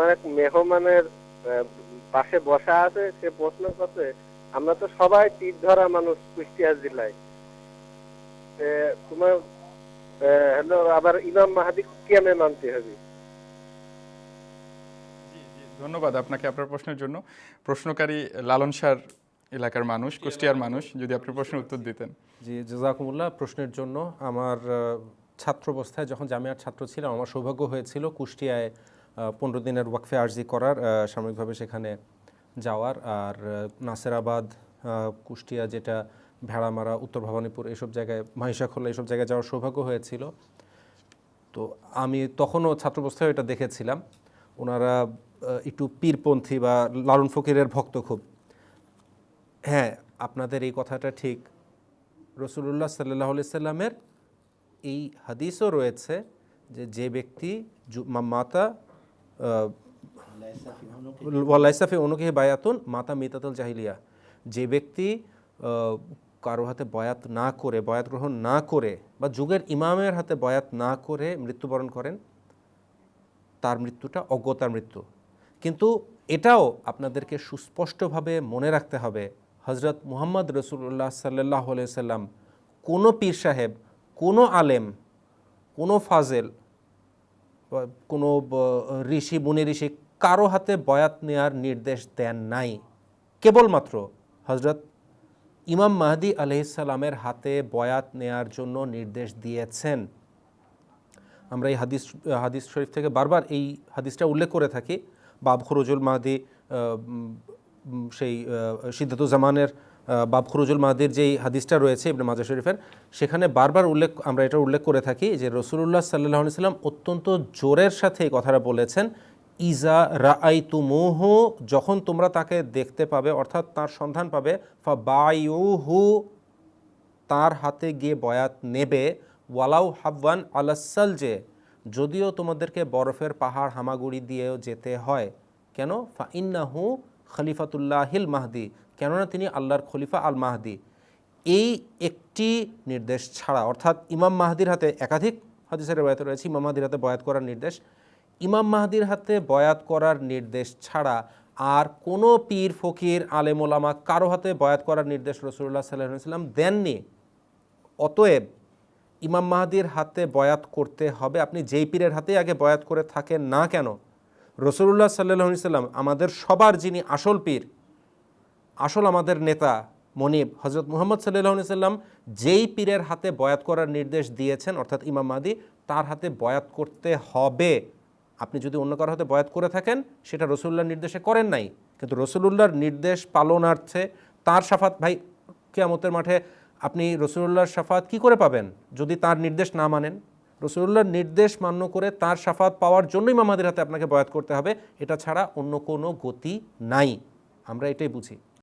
আমার এক মেহমানের পাশে বসা আছে সে প্রশ্ন করছে আমরা তো সবাই তীর ধরা মানুষ কুষ্টিয়া জেলায়। তোমার হ্যালো আবার ইমাম মাহাদি কেমনে মানতে হবে? ধন্যবাদ আপনাকে আপনার প্রশ্নের জন্য। প্রশ্নকারী লালন সার এলাকার মানুষ কুষ্টিয়ার মানুষ যদি আপনি প্রশ্নের উত্তর দিতেন। জি জাজাকুমুল্লাহ প্রশ্নের জন্য আমার ছাত্র অবস্থায় যখন জামিয়ার ছাত্র ছিলাম আমার সৌভাগ্য হয়েছিল কুষ্টিয়ায় পনেরো দিনের ওয়াকফে আর্জি করার সাময়িকভাবে সেখানে যাওয়ার। আর নাসেরাবাদ কুষ্টিয়া যেটা, ভেড়ামারা, উত্তর ভবানীপুর এসব জায়গায়, মহিষাখোলা এসব জায়গায় যাওয়ার সৌভাগ্য হয়েছিল। তো আমি তখনও ছাত্রাবস্থায় এটা দেখেছিলাম। ওনারা একটু পীরপন্থী বা লালন ফকিরের ভক্ত খুব। হ্যাঁ আপনাদের এই কথাটা ঠিক। রসুল্লাহ সাল্লাহ সাল্লামের এই হাদিসও রয়েছে যে যে ব্যক্তি মাতা ওয়াল্লাইসাফি অনুকে বায়াতুন মাতা মিতাতুল জাহিলিয়া। যে ব্যক্তি কারও হাতে বয়াত না করে, বয়াত গ্রহণ না করে বা যুগের ইমামের হাতে বয়াত না করে মৃত্যুবরণ করেন, তার মৃত্যুটা অজ্ঞতার মৃত্যু। কিন্তু এটাও আপনাদেরকে সুস্পষ্টভাবে মনে রাখতে হবে হজরত মুহাম্মদ রসুল্লাহ সাল্লাহ সাল্লাম কোনো পীর সাহেব, কোনো আলেম, কোনো ফাজেল কোনো ঋষি, মুনি ঋষি কারও হাতে বয়াত নেয়ার নির্দেশ দেন নাই। কেবলমাত্র হজরত ইমাম মাহদি আলহিসাল্লামের হাতে বয়াত নেয়ার জন্য নির্দেশ দিয়েছেন। আমরা এই হাদিস হাদিস শরীফ থেকে বারবার এই হাদিসটা উল্লেখ করে থাকি। বাব খরুজুল মাহাদি সেই সিদ্ধাতুজ্জামানের বাব খরুজুল মাহাদির যেই হাদিসটা রয়েছে ইবনে মাজা শরীফের, সেখানে বারবার উল্লেখ, আমরা এটা উল্লেখ করে থাকি যে রসুল্লাহ সাল্লাহ সাল্লাম অত্যন্ত জোরের সাথে এই কথাটা বলেছেন, ইজা রাআই তুমুহু যখন তোমরা তাকে দেখতে পাবে, অর্থাৎ তার সন্ধান পাবে ফা বায়ুহু তার হাতে গিয়ে বয়াত নেবে, ওয়ালাউ হাব্বান আলাসাল যে যদিও তোমাদেরকে বরফের পাহাড় হামাগুড়ি দিয়েও যেতে হয়। কেন? ফা ইন্নাহু খলিফাতুল্লাহিল মাহদি কেননা তিনি আল্লাহর খলিফা আল মাহদি এই একটি নির্দেশ ছাড়া, অর্থাৎ ইমাম মাহাদির হাতে একাধিক হাদিসের বয়াত রয়েছে, ইমাম মাহাদির হাতে বয়াত করার নির্দেশ। ইমাম মাহাদির হাতে বয়াত করার নির্দেশ ছাড়া আর কোনো পীর, ফকির, আলেমোলামা কারও হাতে বয়াত করার নির্দেশ রসুল্লাহ সাল্লাহ সাল্লাম দেননি। অতএব ইমাম মাহাদির হাতে বয়াত করতে হবে। আপনি যেই পীরের হাতেই আগে বয়াত করে থাকেন না কেন রসুল্লাহ সাল্লাহ সাল্লাম আমাদের সবার যিনি আসল পীর আসল আমাদের নেতা মনিব হজরত মুহাম্মদ সাল্লাহ সাল্লাম যেই পীরের হাতে বয়াত করার নির্দেশ দিয়েছেন, অর্থাৎ ইমাম মাহাদি তার হাতে বয়াত করতে হবে। আপনি যদি অন্য কারও হাতে বয়াত করে থাকেন, সেটা রসুল্লাহর নির্দেশে করেন নাই। কিন্তু রসুলুল্লাহর নির্দেশ পালনার্থে তার সাফাত, ভাই, কেয়ামতের মাঠে আপনি রসুল্লাহর সাফাত কি করে পাবেন যদি তার নির্দেশ না মানেন? রসুল্লাহর নির্দেশ মান্য করে তার সাফাত পাওয়ার জন্যই মামাদের হাতে আপনাকে বয়াত করতে হবে। এটা ছাড়া অন্য কোনো গতি নাই। আমরা এটাই বুঝি।